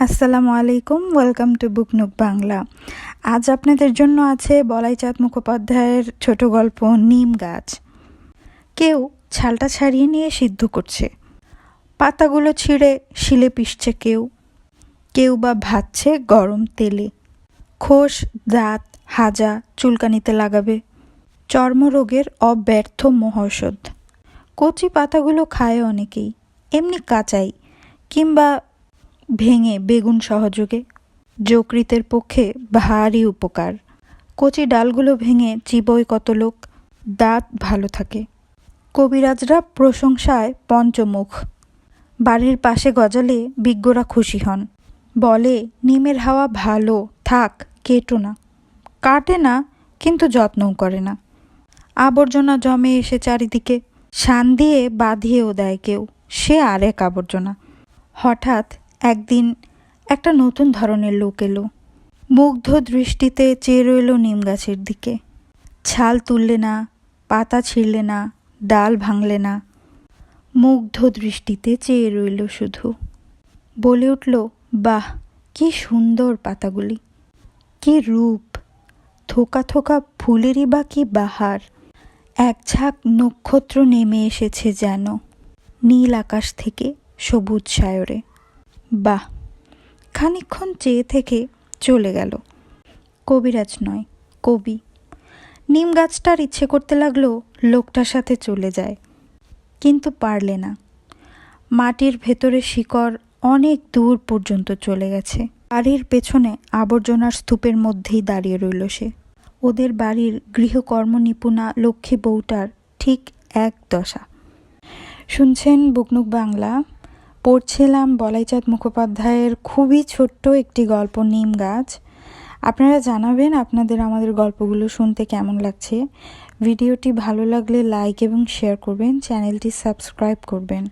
আসসালামু আলাইকুম welcome to বুকনুক Bangla আজ আপনাদের জন্য আছে বলাইচাঁদ মুখোপাধ্যায়ের ছোট গল্প নিম গাছ। কেউ ছালটা ছাড়িয়ে নিয়ে সিদ্ধ করছে। পাতাগুলো ছিঁড়ে শিলে পিষছে কেউ। কেউ বা ভাজছে গরম তেলে। খোস, দাঁত, হাজা চুলকানিতে লাগাবে। চর্মরোগের অব্যর্থ মহৌষধ। কচি পাতাগুলো খায় অনেকেই। এমনি কাঁচাই। কিংবা ভেঙে বেগুন সহযোগে। যকৃতের পক্ষে ভারী উপকার। কচি ডালগুলো ভেঙে চিবই কত লোক, দাঁত ভালো থাকে। কবিরাজরা প্রশংসায় পঞ্চমুখ। বাড়ির পাশে গজালে বিজ্ঞরা খুশি হন। বলে, নিমের হাওয়া ভালো, থাক, কেটো না। কাটে না, কিন্তু যত্নও করে না। আবর্জনা জমে এসে চারিদিকে। শান দিয়ে বাঁধিয়েও দেয় কেউ, সে আর এক আবর্জনা। হঠাৎ একদিন একটা নতুন ধরনের লোক এলো। মুগ্ধ দৃষ্টিতে চেয়ে রইল নিম গাছের দিকে। ছাল তুললে না, পাতা ছিঁড়লে না, ডাল ভাঙলে না। মুগ্ধ দৃষ্টিতে চেয়ে রইল শুধু। বলে উঠল, বাহ, কি সুন্দর পাতাগুলি। কি রূপ। থোকা থোকা ফুলেরই বা কি বাহার। এক ঝাঁক নক্ষত্র নেমে এসেছে যেন। নীল আকাশ থেকে সবুজ সায়রে। বাহ, খানিকক্ষণ চেয়ে থেকে চলে গেল। কবিরাজ নয়, কবি। নিম গাছটার ইচ্ছে করতে লাগল লোকটার সাথে চলে যায়, কিন্তু পারলে না। মাটির ভেতরে শিকড় অনেক দূর পর্যন্ত চলে গেছে। বাড়ির পেছনে আবর্জনার স্তূপের মধ্যেই দাঁড়িয়ে রইল সে। ওদের বাড়ির গৃহকর্ম নিপুণা লক্ষ্মী বউটার ঠিক এক দশা। শুনছেন বুকনুক বাংলা? পড়ছিলাম বলাইচাঁদ মুখোপাধ্যায়ের খুবই ছোট্ট একটি গল্প, নিম গাছ। আপনারা জানাবেন আপনাদের আমাদের গল্পগুলো শুনতে কেমন লাগছে। ভিডিওটি ভালো লাগলে লাইক এবং শেয়ার করবেন, চ্যানেলটি সাবস্ক্রাইব করবেন।